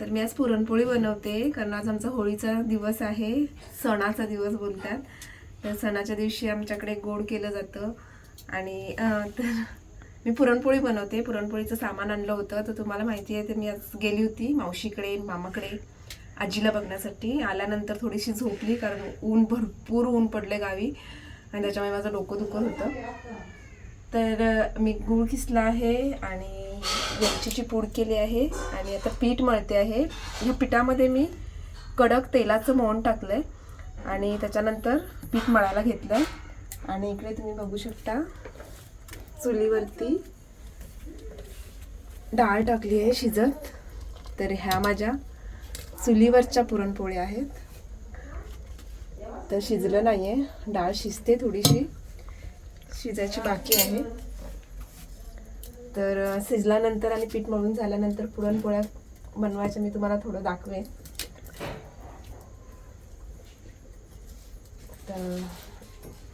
तर मी आज पुरणपोळी बनवते कारण आज आमचा होळीचा दिवस आहे सणाचा दिवस बोलतात. तर सणाच्या दिवशी आमच्याकडे गोड केलं जातं. आणि तर मी पुरणपोळी बनवते. पुरणपोळीचं सामान आणलं होतं. तर तुम्हाला माहिती आहे तर मी आज गेली होती मावशीकडे मामाकडे आजीला बघण्यासाठी. आल्यानंतर थोडीशी झोपली कारण ऊन भरपूर ऊन पडले गावी. आणि त्याच्यामुळे माझं डोकं दुखत होतं. तर मी गूळ किसला आहे आणि वेलचीची पूड केली आहे आणि आता पीठ मळते आहे. ह्या पिठामध्ये मी कडक तेलाचं मोहन टाकलं आहे आणि त्याच्यानंतर पीठ मळायला घेतलं आहे आणि इकडे तुम्ही बघू शकता चुलीवरती डाळ टाकली आहे शिजत. तर ह्या माझ्या चुलीवरच्या पुरणपोळ्या आहेत. तर शिजलं नाही आहे डाळ शिजते थोडीशी. शिजायची बाकी आहे. तर शिजल्यानंतर आणि पीठ मळून झाल्यानंतर पुरणपोळ्या बनवायच्या मी तुम्हाला थोडं दाखवेन. तर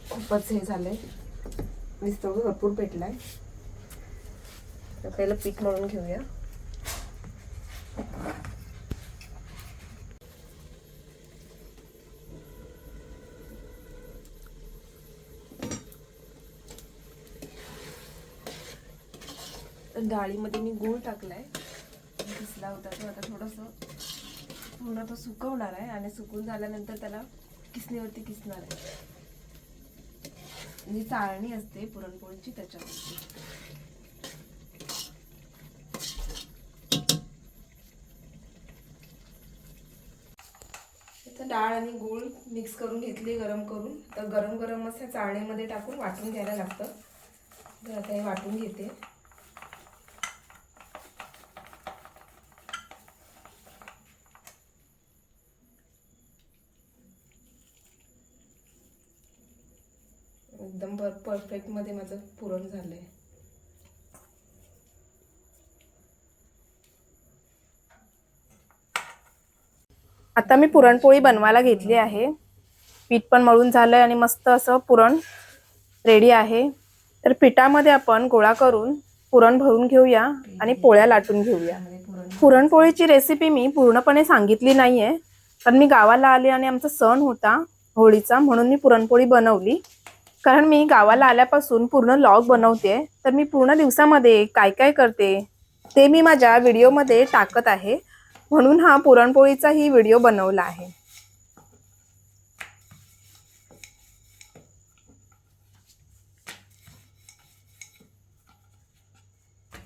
खूपच हे झालं झालंय नुसतं भरपूर पेटलाय. तर पहिलं पीठ मळून घेऊया. डाळीमध्ये मी गूळ टाकलाय. घिसला होता तो. आता थोडंसं पूर्ण तो सुकवणार आहे आणि सुकून झाल्यानंतर त्याला किसणीवरती किसणार आहे. जी चाळणी असते पुरणपोळीची त्याच्यावरती. डाळ आणि गूळ मिक्स करून घेतली गरम करून. तर गरम गरम असं चाळणीमध्ये टाकून वाटून घ्यायला लागतं. तर आता हे वाटून घेते. परफेक्टमध्ये माझं पुरण झालंय. आता मी पुरणपोळी बनवायला घेतली आहे. पीठ पण मळून झालंय आणि मस्त असं पुरण रेडी आहे. तर पिठामध्ये आपण गोळा करून पुरण भरून घेऊया आणि पोळ्या लाटून घेऊया. पुरणपोळीची रेसिपी मी पूर्णपणे सांगितली नाहीये. कारण मी गावाला आले आणि आमचा सण होता होळीचा म्हणून मी पुरणपोळी बनवली. कारण मी गावाला आल्यापासून पूर्ण लॉग बनवते तर मी पूर्ण दिवसामध्ये काय काय करते ते मी माझ्या व्हिडिओमध्ये टाकत आहे. म्हणून हा पुरणपोळीचाही व्हिडिओ बनवला आहे.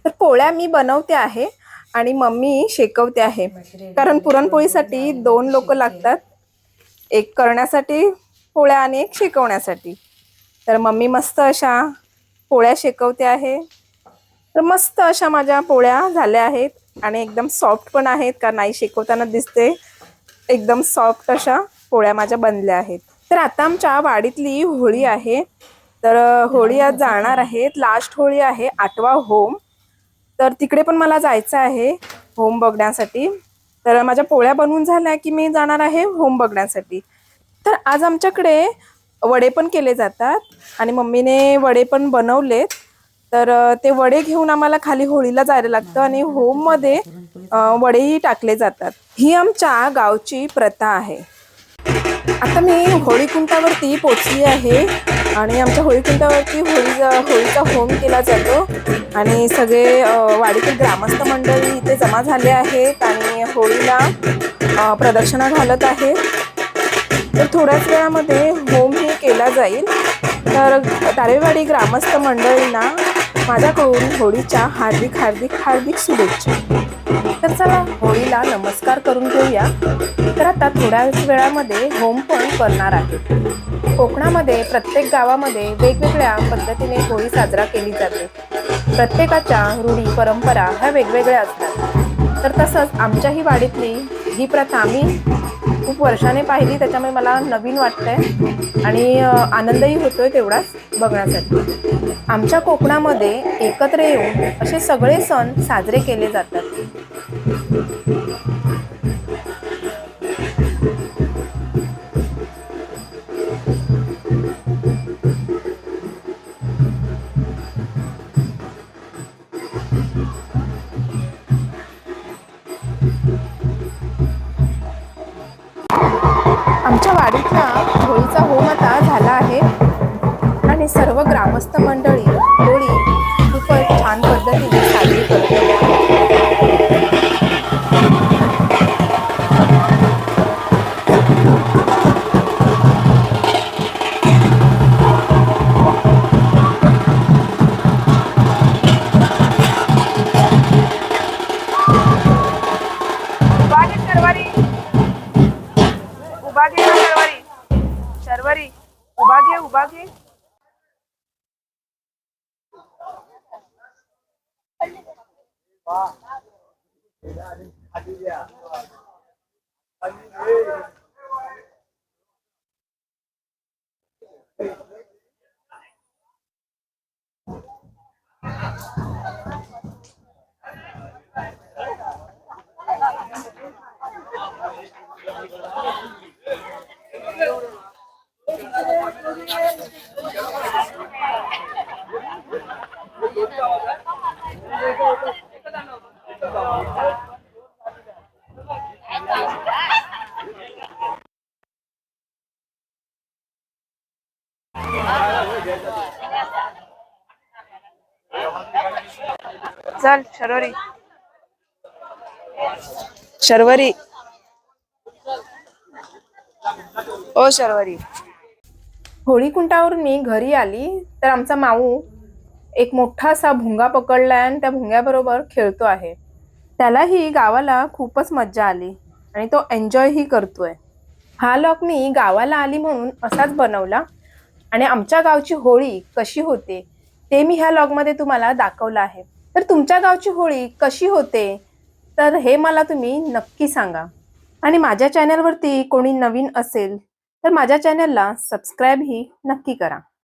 तर पोळ्या मी बनवते आहे आणि मम्मी शेकवते आहे. कारण पुरणपोळीसाठी दोन लोक लागतात एक करण्यासाठी पोळ्या आणि एक शेकवण्यासाठी. तर मम्मी मस्त अशा पोळ्या शेकवते आहे. तर मस्त अशा माझ्या पोळ्या झाल्या आहेत आणि एकदम सॉफ्ट पण आहेत कारण आई शेकवताना दिसते. एकदम सॉफ्ट अशा पोळ्या माझ्या बनल्या आहेत. तर आता आमच्या वाडीतली होळी आहे. तर होळी आज जाणार आहेत. लास्ट होळी आहे आठवा होम. तर तिकडे पण मला जायचं आहे होम बघण्यासाठी. तर माझ्या पोळ्या बनवून झाल्या की मी जाणार आहे होम बघण्यासाठी. तर आज आमच्याकडे वडे पण केले जातात. आणि मम्मीने वडे पण बनवलेत. तर ते वडे घेऊन आम्हाला खाली होळीला जायला लागतं आणि होममध्ये वडेही टाकले जातात. ही आमच्या गावची प्रथा आहे. आता मी होळी कुंटावरती पोचली आहे आणि आमच्या होळी कुंटावरती होळी होळीचा होम केला जातो. आणि सगळे वाडीतील ग्रामस्थ मंडळी इथे जमा झाले आहेत आणि होळीला प्रदर्शना प्रदक्षिणा घालत आहेत. तर थोड्याच वेळामध्ये होम केला जाईल. तर तारेवाडी ग्रामस्थ मंडळींना माझ्याकडून होळीच्या हार्दिक हार्दिक हार्दिक शुभेच्छा. तर चला होळीला नमस्कार करून घेऊया. तर आता थोड्याच वेळामध्ये होम पण करणार आहे. कोकणामध्ये प्रत्येक गावामध्ये वेगवेगळ्या पद्धतीने होळी साजरा केली जाते. प्रत्येकाच्या रूढी परंपरा ह्या वेगवेगळ्या असतात. तर तसंच आमच्याही वाडीतली ही प्रथा मी खूप वर्षाने पाहिली त्याच्यामुळे मला नवीन वाटतंय. आणि आनंदही होतोय तेवढाच बघण्यासाठी. आमच्या कोकणामध्ये एकत्र येऊन असे सगळे सण साजरे केले जातात. होळीचा झाला आहे. आणि सर्व ग्रामस्थ मंडळी होळी खूपच छान पद्धतीने साजरी करतो उभा मारवारी. उभा घे उभा घे. चल शर्वरी. शर्वरी. ओ शर्वरी. होळी कुंटावरून मी घरी आली तर आमचा माऊ एक मोठा असा भुंगा पकडलाय आणि त्या भुंग्याबरोबर खेळतो आहे. त्यालाही गावाला खूपच मज्जा आली आणि तो एन्जॉयही करतोय. हा लॉक मी गावाला आली म्हणून असाच बनवला आणि आमच्या गावची होळी कशी होते ते मी ह्या लॉगमध्ये तुम्हाला दाखवलं आहे. तर तुमच्या गावची होळी कशी होते तर हे मला तुम्ही नक्की सांगा. आणि माझ्या चॅनलवरती कोणी नवीन असेल तर माझ्या चॅनलला सबस्क्राईबही नक्की करा.